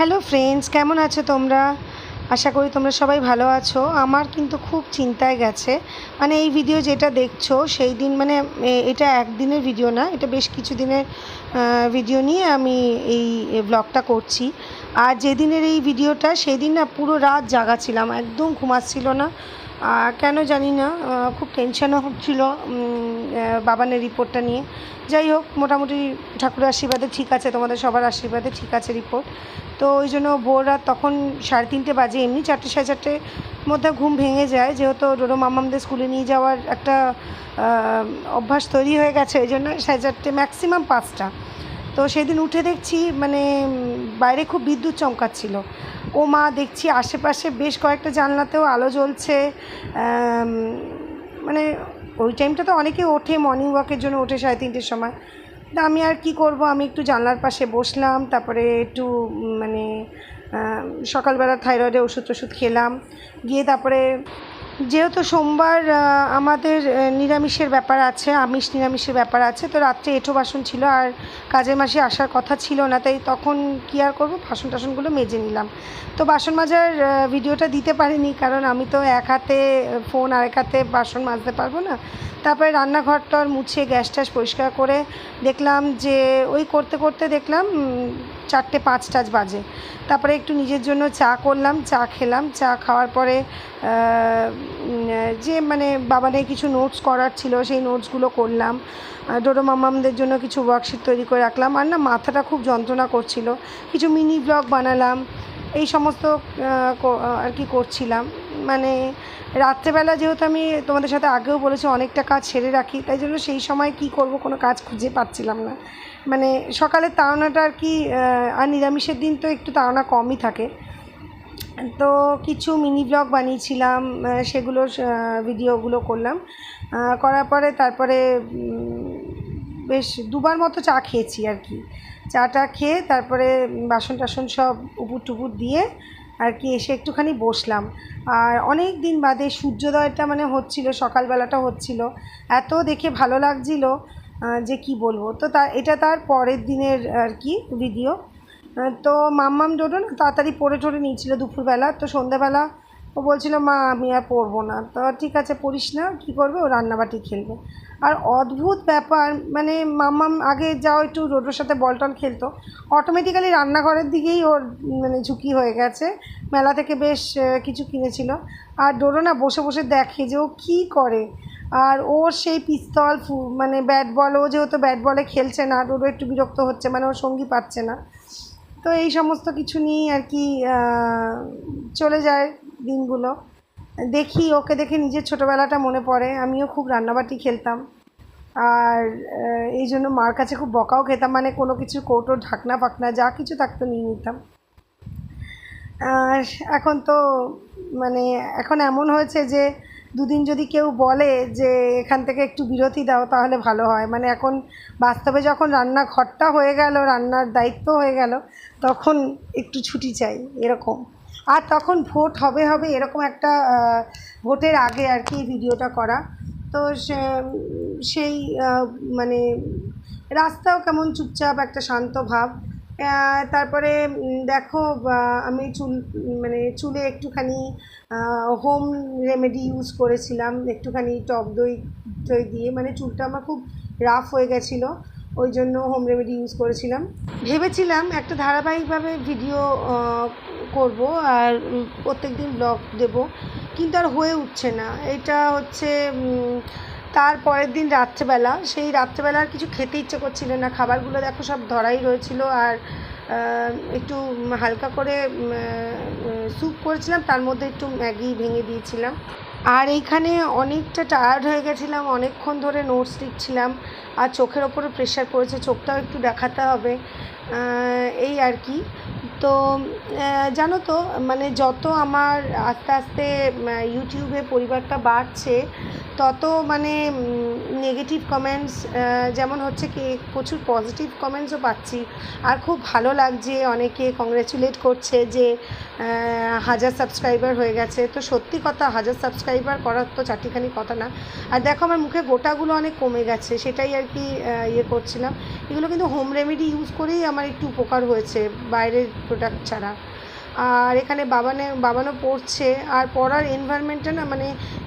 Hello friends কেমন আছো তোমরা? আশা করি তোমরা সবাই ভালো আছো। আমার কিন্তু খুব চিন্তায় গেছে। মানে এই ভিডিও যেটা দেখছ, সেই দিন মানে এটা একদিনের ভিডিও না, এটা বেশ কিছু দিনের ভিডিও নিয়ে আমি এই ব্লগটা করছি। আর যেদিনের এই ভিডিওটা সেই দিন না পুরো রাত জাগা ছিলাম একদম ঘুমাচ্ছিল না। কেন জানি না খুব টেনশনও হচ্ছিল বাবানের রিপোর্টটা নিয়ে। যাই হোক, মোটামুটি ঠাকুরের আশীর্বাদে ঠিক আছে, তোমাদের সবার আশীর্বাদে ঠিক আছে রিপোর্ট তো ওই জন্য ভোর রাত তখন সাড়ে তিনটে বাজে, এমনি চারটে সাড়ে চারটের মধ্যে ঘুম ভেঙে যায়, যেহেতু ডোডো মামামদের স্কুলে নিয়ে যাওয়ার একটা অভ্যাস তৈরি হয়ে গেছে ওই জন্য সাড়ে চারটে ম্যাক্সিমাম পাঁচটা। তো সেদিন উঠে দেখছি মানে বাইরে খুব বিদ্যুৎ চমকাচ্ছিল। ও মা, দেখছি আশেপাশে বেশ কয়েকটা জানলাতেও আলো জ্বলছে। মানে ওই টাইমটা তো অনেকে ওঠে মর্নিং ওয়াকের জন্য, ওঠে সাড়ে তিনটের সময়। তা আমি আর কি করব? আমি একটু জানলার পাশে বসলাম, তারপরে একটু মানে সকালবেলা থাইরয়েডের ওষুধ টষুধ খেলাম। গিয়ে তারপরে যেহেতু সোমবার আমাদের নিরামিষের ব্যাপার আছে, আমিষ নিরামিষের ব্যাপার আছে, তো রাত্রে এঁঠো বাসন ছিল আর কাজের মাসে আসার কথা ছিল না, তাই তখন কী আর করব? বাসন টাসনগুলো মেজে নিলাম। তো বাসন মাজার ভিডিওটা দিতে পারিনি, কারণ আমি তো এক হাতে ফোন আর এক হাতে বাসন মাজতে পারব না। তারপরে রান্নাঘরটার মুছে, গ্যাস ট্যাস পরিষ্কার করে দেখলাম যে, ওই করতে করতে দেখলাম চারটে পাঁচ টাচ বাজে। তারপরে একটু নিজের জন্য চা করলাম চা খেলাম। চা খাওয়ার পরে যে মানে বাবানের কিছু নোটস করার ছিল সেই নোটসগুলো করলাম। আহ, ডোডো মামামদের জন্য কিছু ওয়ার্কশিট তৈরি করে রাখলাম। আর না মাথাটা খুব যন্ত্রণা করছিল। কিছু মিনি ব্লগ বানালাম। এই সমস্ত আর কি করছিলাম। মানে রাত্রেবেলা যেহেতু আমি তোমাদের সাথে আগেও বলেছি অনেকটা কাজ ছেড়ে রাখি, তাই জন্য সেই সময় কি করব কোনো কাজ খুঁজে পাচ্ছিলাম না। মানে সকালের তাড়নাটা আর কি আর নিরামিষের দিন তো একটু তাড়না কমই থাকে। তো কিছু মিনি ব্লগ বানিয়েছিলাম সেগুলো ভিডিওগুলো করলাম। করার পরে তারপরে বেশ দুবার মতো চা খেয়েছি আর কি। চাটা খেয়ে তারপরে বাসন টাসন সব উপুর টুপুর দিয়ে আর কি, এসে একটুখানি বসলাম। আর অনেক দিন বাদে সূর্যোদয়টা মানে হচ্ছিল, সকালবেলাটা হচ্ছিল। এত দেখে ভালো লাগছিল যে কি বলব। তো তা, এটা তার পরের দিনের আর কি ভিডিও তো মাম্মাম ডোডো না তাড়াতাড়ি পরে টড়ে নিয়েছিল দুপুরবেলা। তো সন্ধ্যাবেলা ও বলছিল, মা, আমি আর পড়ব না। তো, ঠিক আছে, পড়িস না, কী করবে? ও রান্নাবাটি খেলবে। আর অদ্ভুত ব্যাপার মানে মাম্মাম আগে যাও একটু রোডোর সাথে বল টল খেলতো। অটোমেটিক্যালি রান্নাঘরের দিকেই ওর মানে ঝুঁকি হয়ে গেছে। মেলা থেকে বেশ কিছু কিনেছিল। আর ডোডো না বসে বসে দেখে যে ও কী করে। আর ওর সেই পিস্তল মানে ব্যাট বল, ও যেহেতু ব্যাট বলে খেলছে না ডোডো একটু বিরক্ত হচ্ছে মানে ওর সঙ্গী পাচ্ছে না। তো এই সমস্ত কিছু নিয়েই আর কি চলে যায় দিনগুলো। দেখি, ওকে দেখে নিজের ছোটোবেলাটা মনে পড়ে। আমিও খুব রান্নাবাটি খেলতাম। আর এই জন্য মার কাছে খুব বকাও খেতাম। মানে কোনো কিছু কৌটো, ঢাকনা, ফাকনা, যা কিছু থাকতো নিয়ে নিতাম। আর এখন তো মানে এখন এমন হয়েছে যে, দুদিন যদি কেউ বলে যে, এখান থেকে একটু বিরতি দাও, তাহলে ভালো হয়। মানে এখন বাস্তবে যখন রান্নাঘরটা হয়ে গেল, রান্নার দায়িত্ব হয়ে গেল, তখন একটু ছুটি চাই, এরকম। আর তখন ভোট হবে হবে এরকম একটা ভোটের আগে আর কি ভিডিওটা করা। তো সেই মানে রাস্তাও কেমন চুপচাপ, একটা শান্ত ভাব। তারপরে দেখো আমি চুল মানে চুলে একটুখানি হোম রেমেডি ইউজ করেছিলাম, একটুখানি টক দই দই দিয়ে। মানে চুলটা আমার খুব রাফ হয়ে গেছিল, ওই জন্য হোম রেমেডি ইউজ করেছিলাম। ভেবেছিলাম একটা ধারাবাহিকভাবে ভিডিও করব আর প্রত্যেক দিন ব্লগ দেব। কিন্তু আর হয়ে উঠছে না। এটা হচ্ছে তার পরের দিন রাত্রেবেলা। সেই রাত্রেবেলা আর কিছু খেতে ইচ্ছে করছিল না। খাবারগুলো দেখো সব ধরাই রয়েছিল আর একটু হালকা করে স্যুপ করেছিলাম। তার মধ্যে একটু ম্যাগি ভেঙে দিয়েছিলাম। আর এইখানে অনেকটা টায়ার্ড হয়ে গেছিলাম। অনেকক্ষণ ধরে নোটস লিখছিলাম। আর চোখের ওপরে প্রেশার পড়েছে। চোখটাও একটু দেখাতে হবে। এই আর কি। তো জানো তো মানে যত আমার আস্তে আস্তে ইউটিউবে পরিবারটা বাড়ছে তত মানে নেগেটিভ কমেন্টস যেমন হচ্ছে কি, প্রচুর পজিটিভ কমেন্টসও পাচ্ছি। আর খুব ভালো লাগছে, অনেকে কংগ্রেচুলেট করছে যে হাজার সাবস্ক্রাইবার হয়ে গেছে। তো সত্যি কথা, হাজার সাবস্ক্রাইবার করার তো চারটিখানি কথা না। আর দেখো, আমার মুখে গোটাগুলো অনেক কমে গেছে, সেটাই আর কি ইয়ে করছিলাম। এগুলো কিন্তু হোম রেমেডি ইউজ করেই আমার একটু উপকার হয়েছে, বাইরের প্রোডাক্ট ছাড়া। আর এখানে বাবানে, বাবানও পড়ছে। আর পড়ার এনভায়রনমেন্টটা না মানে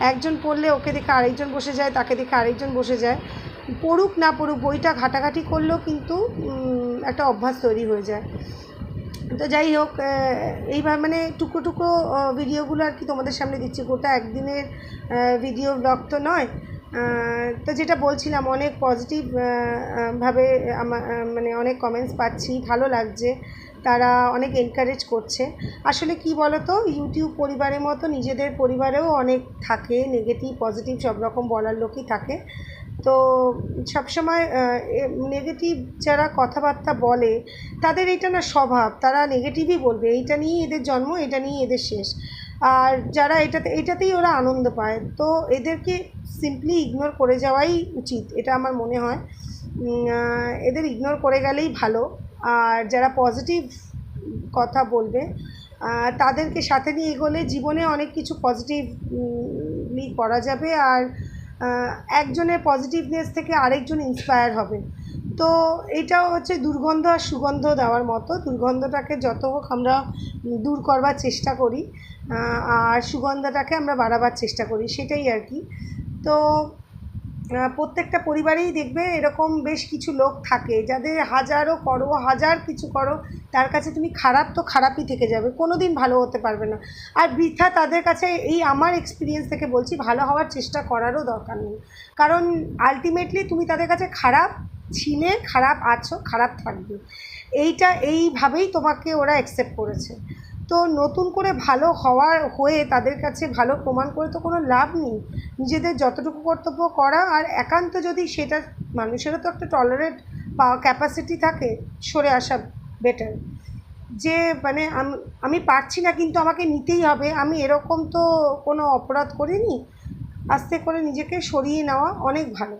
একজন পড়লে ওকে দেখে আরেকজন বসে যায়, তাকে দেখে আরেকজন বসে যায়। পড়ুক না পড়ুক, বইটা ঘাটাঘাটি করলেও কিন্তু একটা অভ্যাস তৈরি হয়ে যায়। তো যাই হোক এইভাবে মানে টুকরো টুকরো ভিডিওগুলো আর কি তোমাদের সামনে দিচ্ছি। গোটা একদিনের ভিডিও ব্লগ তো নয়। তো যেটা বলছিলাম, অনেক পজিটিভ ভাবে আমার মানে অনেক কমেন্টস পাচ্ছি, ভালো লাগছে। তারা অনেক এনকারেজ করছে। আসলে কি বলো তো ইউটিউব পরিবারের মতো নিজেদের পরিবারেও অনেক থাকে নেগেটিভ পজিটিভ সব রকম বলার লোকই থাকে। তো সবসময় নেগেটিভ যারা কথাবার্তা বলে, তাদের এটা না স্বভাব। তারা নেগেটিভই বলবে, এইটা নিয়েই এদের জন্ম, এটা নিয়েই এদের শেষ। আর যারা এটাতে, এটাতেই ওরা আনন্দ পায়। তো এদেরকে সিম্পলি ইগনোর করে যাওয়াই উচিত, এটা আমার মনে হয়। এদের ইগনোর করে গেলেই ভালো। আর যারা পজিটিভ কথা বলবে তাদেরকে সাথে নিয়ে এগোলে জীবনে অনেক কিছু পজিটিভলি করা যাবে। আর একজনের পজিটিভনেস থেকে আরেকজন ইন্সপায়ার হবে। তো এটাও হচ্ছে দুর্গন্ধ আর সুগন্ধ দেওয়ার মতো। দুর্গন্ধটাকে যত হোক আমরা দূর করবার চেষ্টা করি আর সুগন্ধটাকে আমরা বাড়াবার চেষ্টা করি, সেটাই আর কি। তো প্রত্যেকটা পরিবারেই দেখবে এরকম বেশ কিছু লোক থাকে। যাদের হাজারও করো, হাজার কিছু করো, তার কাছে তুমি খারাপ তো খারাপই থেকে যাবে কোনো দিন ভালো হতে পারবে না। আর বৃথা তাদের কাছে এই আমার এক্সপিরিয়েন্স থেকে বলছি, ভালো হওয়ার চেষ্টা করারও দরকার নেই। কারণ আলটিমেটলি তুমি তাদের কাছে খারাপ ছিলে, খারাপ আছো, খারাপ থাকবে। এইটা এইভাবেই তোমাকে ওরা অ্যাকসেপ্ট করেছে। তো নতুন করে ভালো হওয়ার হয়ে তাদের কাছে ভালো প্রমাণ করে তো কোনো লাভ নেই। নিজেদের যতটুকু কর্তব্য করা আর একান্ত যদি সেটা মানুষেরও তো একটা টলারেট বা ক্যাপাসিটি থাকে, সরে আসা বেটার যে মানে আমি পারছি না কিন্তু আমাকে নিতেই হবে, আমি এরকম তো কোনো অপরাধ করিনি। আস্তে করে নিজেকে সরিয়ে নেওয়া অনেক ভালো।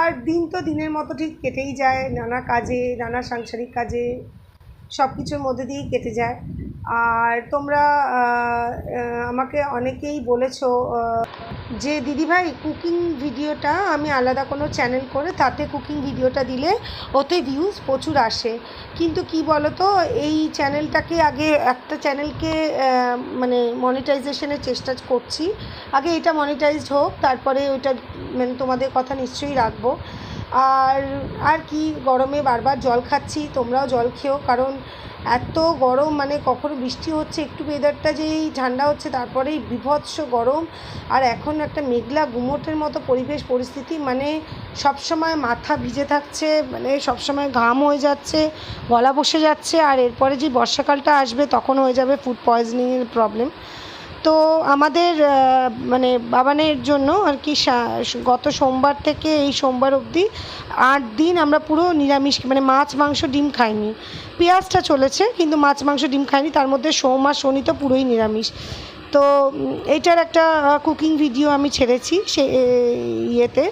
আর দিন তো দিনের মতো ঠিক কেটেই যায়, নানা কাজে, নানা সাংসারিক কাজে। সব কিছুর মধ্যে দিয়েই কেটে যায়। আর তোমরা আমাকে অনেকেই বলেছ যে দিদিভাই কুকিং ভিডিওটা আমি আলাদা কোনো চ্যানেল করে তাতে কুকিং ভিডিওটা দিলে ওতে ভিউজ প্রচুর আসে। কিন্তু কি বলো তো এই চ্যানেলটাকে আগে একটা চ্যানেলকে মানে মনিটাইজেশনের চেষ্টা করছি। আগে এটা মনিটাইজড হোক, তারপরে ওইটা মানে তোমাদের কথা নিশ্চয়ই রাখব। আর আর কি, গরমে বারবার জল খাচ্ছি, তোমরাও জল খেও, কারণ এত গরম মানে কখনো বৃষ্টি হচ্ছে, একটু ওয়েদারটা যেই ঠান্ডা হচ্ছে, তারপরেই বিভৎস গরম। আর এখন একটা মেঘলা গুমোটের মতো পরিবেশ, পরিস্থিতি মানে সবসময় মাথা ভিজে থাকছে মানে সবসময় ঘাম হয়ে যাচ্ছে, গলা বসে যাচ্ছে, আর এরপরে যে বর্ষাকালটা আসবে, তখন হয়ে যাবে ফুড পয়জনিংয়ের প্রবলেম তো আমাদের মানে বাবানের জন্য আর কি গত সোমবার থেকে এই সোমবার অবধি আট দিন আমরা পুরো নিরামিষ মানে মাছ মাংস ডিম খাইনি। পেঁয়াজটা চলেছে কিন্তু মাছ মাংস ডিম খাইনি তার মধ্যে সোম আর শনি তো পুরোই নিরামিষ। তো উম, এইটার একটা কুকিং ভিডিও আমি ছেড়েছি সে ইয়েতে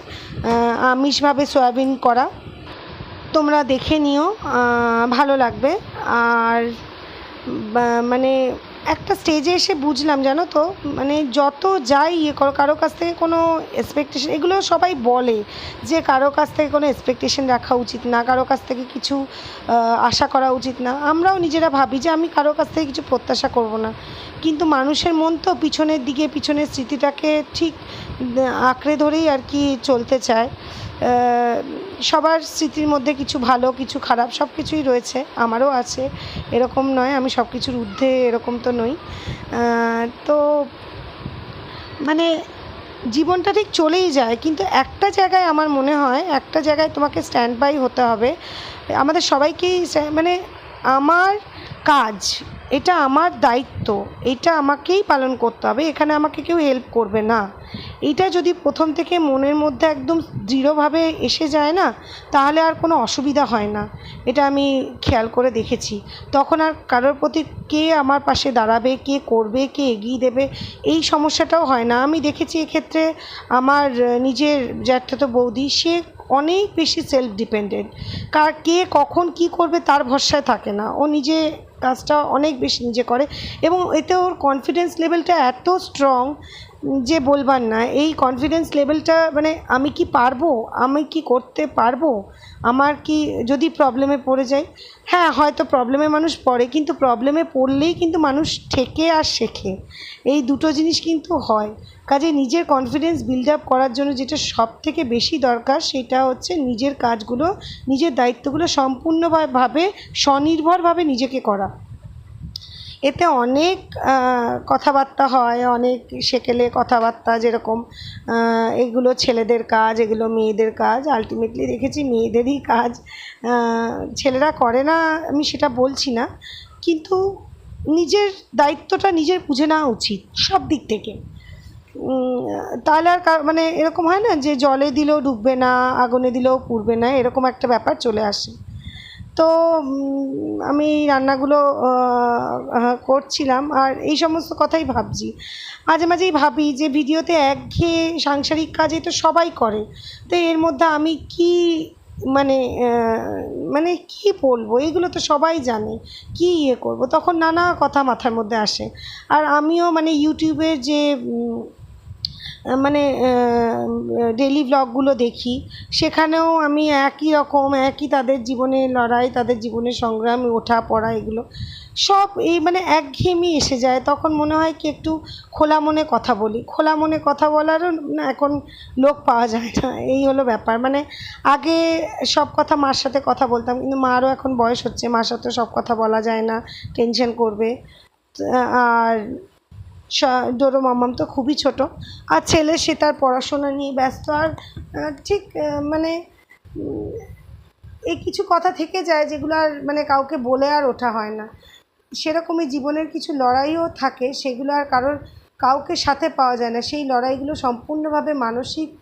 আমিষভাবে সয়াবিন করা। তোমরা দেখে নিও ভালো লাগবে। আর মানে একটা স্টেজে এসে বুঝলাম, জানো তো? মানে যত যাই ইয়ে করো, কারও কাছ থেকে কোনো এক্সপেকটেশন এগুলো সবাই বলে যে কারও কাছ থেকে কোনো এক্সপেকটেশন রাখা উচিত না, কারও কাছ থেকে কিছু আশা করা উচিত না। আমরাও নিজেরা ভাবি যে আমি কারও কাছ থেকে কিছু প্রত্যাশা করব না। কিন্তু মানুষের মন তো পিছনের দিকে, পিছনের স্মৃতিটাকে ঠিক আঁকড়ে ধরেই আর কি চলতে চায়। সবার স্মৃতির মধ্যে কিছু ভালো, কিছু খারাপ সব কিছুই রয়েছে, আমারও আছে, এরকম নয়, আমি সব কিছুর ঊর্ধ্বে এরকম তো নই। তো মানে জীবনটা ঠিক চলেই যায়, কিন্তু একটা জায়গায় আমার মনে হয়, একটা জায়গায় তোমাকে স্ট্যান্ড বাই হতে হবে। আমাদের সবাইকেই মানে আমার কাজ এটা আমার দায়িত্ব, এটা আমাকেই পালন করতে হবে, এখানে আমাকে কেউ হেল্প করবে না। এটা যদি প্রথম থেকে মনের মধ্যে একদম দৃঢ়ভাবে এসে যায় না, তাহলে আর কোনো অসুবিধা হয় না। এটা আমি খেয়াল করে দেখেছি। তখন আর কারোর প্রতি কে আমার পাশে দাঁড়াবে, কে করবে, কে এগিয়ে দেবে, এই সমস্যাটাও হয় না। আমি দেখেছি এক্ষেত্রে আমার নিজের জ্যাঠাতো বৌদি, সে অনেক বেশি সেলফ ডিপেন্ডেন্ট কার কে কখন কি করবে তার ভরসায় থাকে না। ও নিজে কাজটা অনেক বেশি নিজে করে এবং এতে ওর কনফিডেন্স লেভেলটা এত স্ট্রং যে বলবার না, এই কনফিডেন্স লেভেলটা মানে আমি কি পারব? আমি কি করতে পারব? আমার কি যদি প্রবলেমে পড়ে যাই? হ্যাঁ হয়তো প্রবলেমে মানুষ পড়ে, কিন্তু প্রবলেমে পড়লেই কিন্তু মানুষ ঠেকে আর শেখে। এই দুটো জিনিস কিন্তু হয়। কাজে নিজের কনফিডেন্স বিল্ড আপ করার জন্য যেটা সব থেকে বেশি দরকার, সেটা হচ্ছে নিজের কাজগুলো, নিজের দায়িত্বগুলো সম্পূর্ণভাবে, স্বনির্ভরভাবে নিজেকে করা। এতে অনেক কথাবার্তা হয়, অনেক সেকেলে কথাবার্তা যেরকম এগুলো ছেলেদের কাজ, এগুলো মেয়েদের কাজ আলটিমেটলি দেখেছি মেয়েদেরই কাজ। ছেলেরা করে না, আমি সেটা বলছি না, কিন্তু নিজের দায়িত্বটা নিজের বুঝে নেওয়া উচিত, সব দিক থেকে। তাহলে আর মানে এরকম হয় না যে জলে দিলেও ডুববে না, আগুনে দিলেও পুড়বে না, এরকম একটা ব্যাপার চলে আসে। তো আমি রান্নাগুলো করছিলাম। আর এই সমস্ত কথাই ভাবছি। মাঝে মাঝেই ভাবি যে, ভিডিওতে একঘেয়ে সাংসারিক কাজে তো সবাই করে। তো এর মধ্যে আমি কি মানে মানে কি বলব? এগুলো তো সবাই জানে। কি ইয়ে করব? তখন নানা কথা মাথার মধ্যে আসে। আর আমিও মানে ইউটিউবের যে মানে ডেলি ব্লগগুলো দেখি। সেখানেও আমি একই রকম, একই তাদের জীবনে লড়াই, তাদের জীবনের সংগ্রাম, ওঠা, পড়া এগুলো সব এই মানে একঘেয়েমি এসে যায়। তখন মনে হয় কি একটু খোলা মনে কথা বলি। খোলা মনে কথা বলারও না, এখন লোক পাওয়া যায় না। এই হলো ব্যাপার। মানে আগে সব কথা মার সাথে কথা বলতাম, কিন্তু মারও এখন বয়স হচ্ছে, মার সাথে সব কথা বলা যায় না টেনশন করবে। আর ডোরো মামাম তো খুবই ছোট। আর ছেলে সে তার পড়াশোনা নিয়ে ব্যস্ত। আর ঠিক মানে এই কিছু কথা থেকে যায় যেগুলো আর মানে কাউকে বলে আর ওঠা হয় না। সেরকমই জীবনের কিছু লড়াইও থাকে, সেগুলো আর কারোর, কাউকে সাথে পাওয়া যায় না। সেই লড়াইগুলো সম্পূর্ণভাবে মানসিক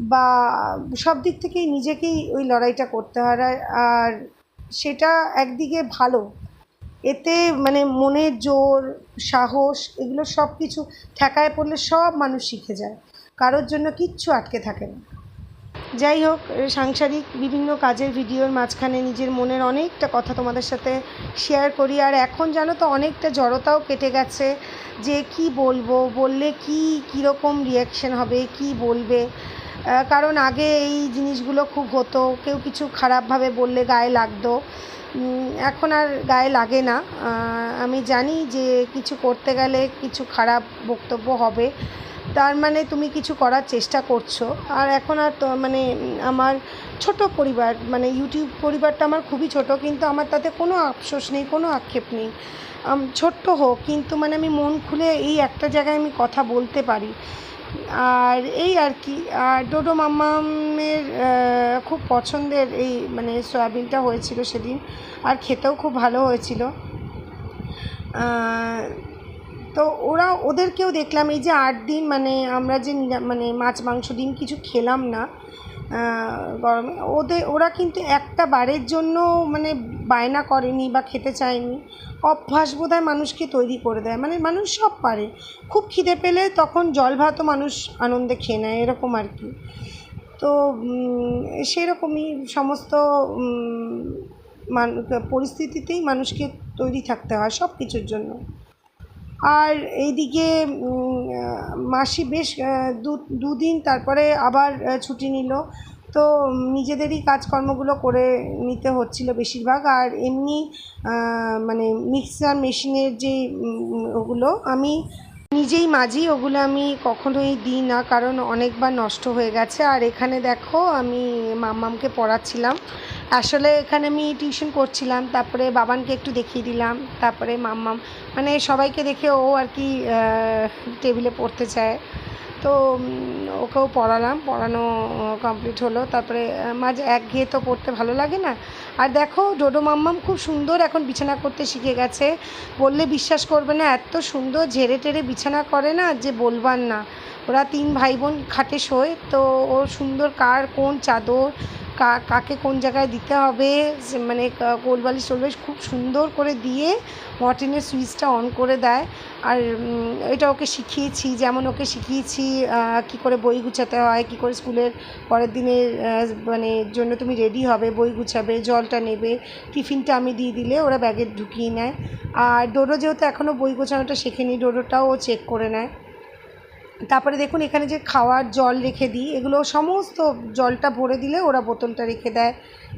বা সব দিক থেকেই নিজেকেই ওই লড়াইটা করতে হয়। আর- আর সেটা একদিকে ভালো এতে মানে মনের জোর, সাহস, এগুলো সব কিছু ঠেকায় পড়লে সব মানুষ শিখে যায়। কারোর জন্য কিচ্ছু আটকে থাকে না। যাই হোক সাংসারিক বিভিন্ন কাজের ভিডিওর মাঝখানে নিজের মনের অনেকটা কথা তোমাদের সাথে শেয়ার করি। আর এখন জানো তো অনেকটা জড়তাও কেটে গেছে যে কি বলব, বললে কি, কীরকম রিয়াকশন হবে, কি বলবে? কারণ আগে এই জিনিসগুলো খুব হতো, কেউ কিছু খারাপভাবে বললে গায়ে লাগতো। এখন আর গায়ে লাগে না। আমি জানি যে কিছু করতে গেলে কিছু খারাপ বক্তব্য হবে। তার মানে তুমি কিছু করার চেষ্টা করছ। আর এখন আর তো মানে আমার ছোট পরিবার মানে ইউটিউব পরিবারটা আমার খুবই ছোট কিন্তু আমার তাতে কোনো আফসোস নেই কোনো আক্ষেপ নেই। আম, ছোট্ট হোক কিন্তু মানে আমি মন খুলে এই একটা জায়গায় আমি কথা বলতে পারি। আর এই আর কি, আর ডোডো মাম্মামের খুব পছন্দের এই মানে সয়াবিনটা হয়েছিল সেদিন, আর খেতেও খুব ভালো হয়েছিল। তো ওরা, ওদেরকেও দেখলাম, এই যে আট দিন মানে আমরা যে মানে মাছ মাংস ডিম কিছু খেলাম না গরমে। ওদের, ওরা কিন্তু একটা বারের জন্য মানে বায়না করেনি বা খেতে চায়নি। অভ্যাস বোধহয় মানুষকে তৈরি করে দেয়। মানে মানুষ সব পারে। খুব খিদে পেলে তখন জল ভাতও মানুষ আনন্দে খেয়ে নেয়, এরকম আর কি। তো সেরকমই সমস্ত মান, পরিস্থিতিতেই মানুষকে তৈরি থাকতে হয় সব কিছুর জন্য। আর এইদিকে মাসি বেশ দু, দুদিন তারপরে আবার ছুটি নিল। তো নিজেদেরই কাজকর্মগুলো করে নিতে হচ্ছিল বেশিরভাগ। আর এমনি মানে মিক্সার মেশিনের যে ওগুলো, আমি নিজেই মাজি, ওগুলো আমি কখনোই দিই না, কারণ অনেকবার নষ্ট হয়ে গেছে। আর এখানে দেখো, আমি মাম্মামকে পড়াচ্ছিলাম। আসলে এখানে আমি টিউশন করছিলাম, তারপরে বাবানকে একটু দেখিয়ে দিলাম, তারপরে মাম্মাম মানে সবাইকে দেখে ও আর কি টেবিলে পড়তে চায়। তো ওকেও পড়ালাম, পড়ানো কমপ্লিট হলো, তারপরে মাঝে একঘেয়ে তো পড়তে ভালো লাগে না। আর দেখো, ডোডো মাম্মাম খুব সুন্দর এখন বিছানা করতে শিখে গেছে। বললে বিশ্বাস করবে না, এত সুন্দর ঝেড়ে টেরে বিছানা করে না যে বলবার না। ওরা তিন ভাই বোন খাটে শোয়, তো ও সুন্দর কার, কোন চাদর কাকে কোন জায়গায় দিতে হবে মানে কোলবালিশ টোলবালিশ খুব সুন্দর করে দিয়ে মর্টিনের সুইচটা অন করে দেয়। আর এটা ওকে শিখিয়েছি, যেমন ওকে শিখিয়েছি কী করে বই গুছাতে হয়, কী করে স্কুলের পরের দিনের মানে জন্য তুমি রেডি হবে, বই গুছাবে, জলটা নেবে, টিফিনটা আমি দিয়ে দিলে ওরা ব্যাগে ঢুকিয়ে নেয়। আর ডোডো যেহেতু এখনও বই গোছানোটা শেখেনি, ডোডোটাও ও চেক করে নেয়। তারপরে দেখুন, এখানে যে খাওয়ার জল রেখে দিই, এগুলো সমস্ত জলটা ভরে দিলে ওরা বোতলটা রেখে দেয়।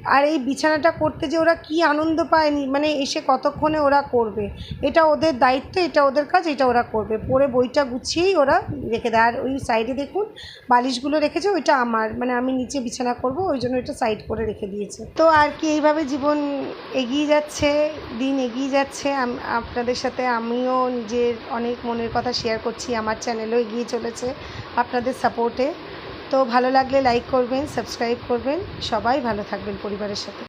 আর এই বিছানাটা করতে যে ওরা কি আনন্দ পায় নি- মানে এসে কতক্ষণে ওরা করবে? এটা ওদের দায়িত্ব, এটা ওদের কাজ, এটা ওরা করবে। পরে বইটা গুছিয়েই ওরা রেখে দেয়। আর ওই সাইডে দেখুন, বালিশগুলো রেখেছে, ওইটা আমার। মানে আমি নিচে বিছানা করব, ওই জন্য এটা সাইড করে রেখে দিয়েছে। তো আর কি, এইভাবে জীবন এগিয়ে যাচ্ছে, দিন এগিয়ে যাচ্ছে। আপনাদের সাথে আমিও নিজের অনেক মনের কথা শেয়ার করছি। আমার চ্যানেলও এগিয়ে চলেছে আপনাদের সাপোর্টে তো ভালো লাগলে লাইক করবেন সাবস্ক্রাইব করবেন। সবাই ভালো থাকবেন পরিবারের সাথে।